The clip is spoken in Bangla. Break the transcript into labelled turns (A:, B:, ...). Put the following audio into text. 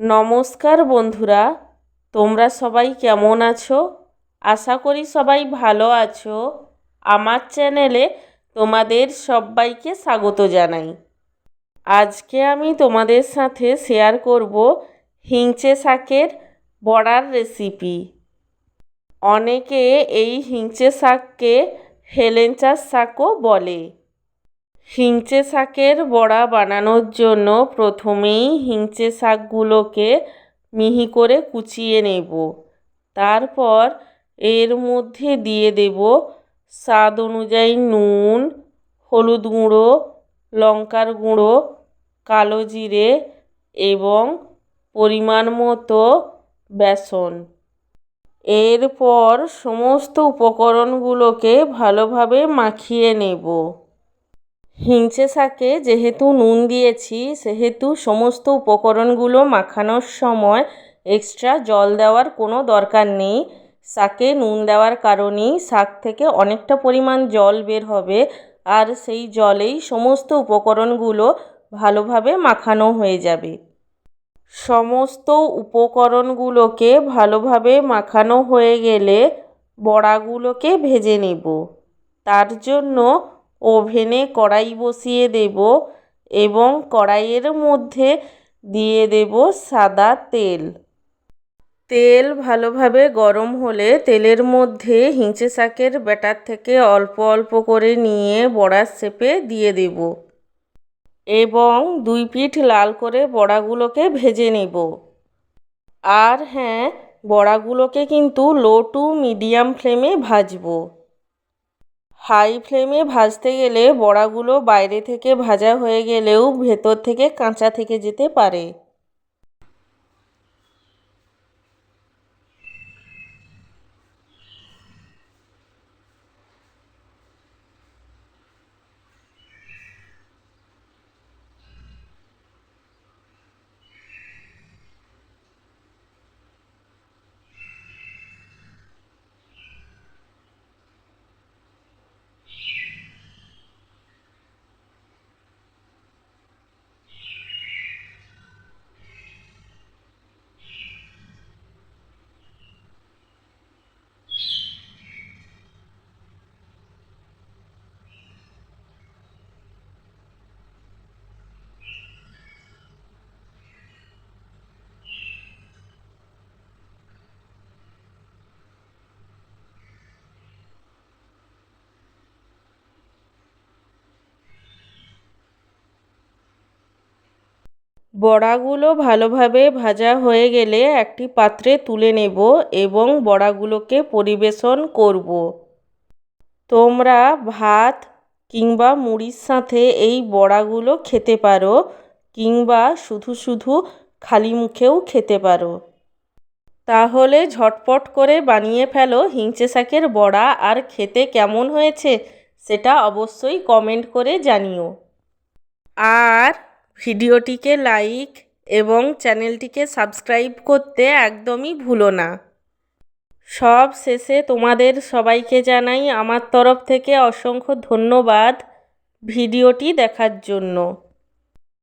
A: নমস্কার বন্ধুরা, তোমরা সবাই কেমন আছো? আশা করি সবাই ভালো আছো। আমার চ্যানেলে তোমাদের সবাইকে স্বাগত জানাই। আজকে আমি তোমাদের সাথে শেয়ার করব হিংচে শাকের বড়ার রেসিপি। অনেকে এই হিংচে শাককে হেলেঞ্চার শাকও বলে। হিংচে শাকের বড়া বানানোর জন্য প্রথমেই হিংচে শাকগুলোকে মিহি করে কুচিয়ে নেব। তারপর এর মধ্যে দিয়ে দেব স্বাদ অনুযায়ী নুন, হলুদ গুঁড়ো, লঙ্কার গুঁড়ো, কালো জিরে এবং পরিমাণ মতো বেসন। এরপর সমস্ত উপকরণগুলোকে ভালোভাবে মাখিয়ে নেব। হিংচে শাকে যেহেতু নুন দিয়েছি, সেহেতু সমস্ত উপকরণগুলো মাখানোর সময় এক্সট্রা জল দেওয়ার কোনো দরকার নেই। শাকে নুন দেওয়ার কারণেই শাক থেকে অনেকটা পরিমাণ জল বের হবে আর সেই জলেই সমস্ত উপকরণগুলো ভালোভাবে মাখানো হয়ে যাবে। সমস্ত উপকরণগুলোকে ভালোভাবে মাখানো হয়ে গেলে বড়াগুলোকে ভেজে নেব। তার জন্য ওভেনে কড়াই বসিয়ে দেব এবং কড়াইয়ের মধ্যে দিয়ে দেব সাদা তেল। তেল ভালোভাবে গরম হলে তেলের মধ্যে হিঁচে শাকের ব্যাটার থেকে অল্প অল্প করে নিয়ে বড়ার শেপে দিয়ে দেব এবং দুই পিঠ লাল করে বড়াগুলোকে ভেজে নেব। আর হ্যাঁ বড়াগুলোকে কিন্তু লো টু মিডিয়াম ফ্লেমে ভাজবো। হাই ফ্লেমে ভাজতে গেলে বড়াগুলো বাইরে থেকে ভাজা হয়ে গেলেও ভেতর থেকে কাঁচা থেকে যেতে পারে। বড়াগুলো ভালোভাবে ভাজা হয়ে গেলে একটি পাত্রে তুলে নেব এবং বড়াগুলোকে পরিবেশন করব। তোমরা ভাত কিংবা মুড়ির সাথে এই বড়াগুলো খেতে পারো কিংবা শুধু শুধু খালি মুখেও খেতে পারো। তাহলে ঝটপট করে বানিয়ে ফেলো হিংচে শাকের বড়া আর খেতে কেমন হয়েছে সেটা অবশ্যই কমেন্ট করে জানিও। আর ভিডিওটিকে লাইক এবং চ্যানেলটিকে সাবস্ক্রাইব করতে একদমই ভুলো না। সব শেষে তোমাদের সবাইকে জানাই আমার তরফ থেকে অসংখ্য ধন্যবাদ ভিডিওটি দেখার জন্য।